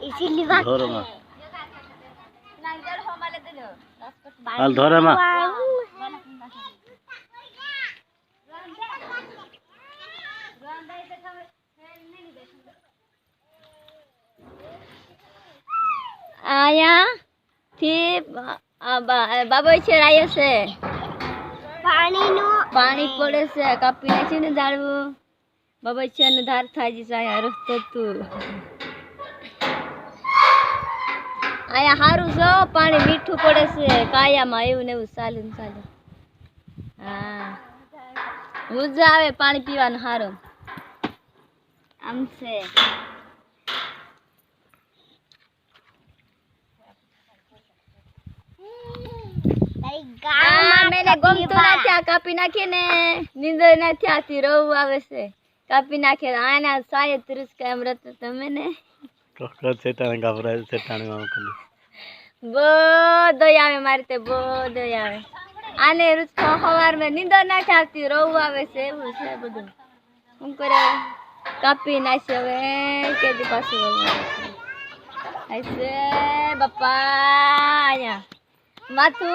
Easily ভাগ ধরো মা আল ধরে মা আয়া থি বাবা হচ্ছে রাই আছে પાણી નું પાણી પડે છે કાપી નાખી ને દાળવું બાબા છે ને ધાર થાય છે રસ્તો તું અહીંયા સારું છે પાણી મીઠું પડે છે. કાયામાં એવું ને એવું ચાલે ને ચાલે. હા. મજા આવે પાણી પીવાનું સારું આમ છે. મેને ગમતું નથી આ કાપી નીંદર નથી આવતી રવું આવે છે. કાપી નાખે આના સાયદ તિરસ્કાર એમ રતો તમે ને. ચોક્કસ સેટાને ગભરાય સેટાને આમ કરી. બધો આવે મારી તે બધો આવે. આને રોજ સવાર મેં નીંદર નથી આવતી રહું આવે છે એવું છે બધું. શું કરે કાપી નાખી હવે કેદી પાછું વળવાનું છે? બાપા અહીંયા. માથું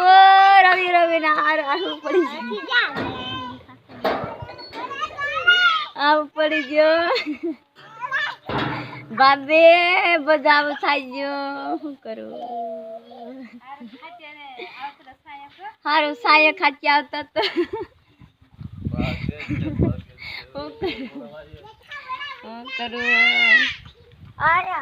રવિ રવિ ના હાર આવું પડી જાય આવું પડી ગયો. બાબે બધા આવું થઈ ગયો શું કરું હારું સાય ખાટી આવતા તો શું કરું શું કરું આયા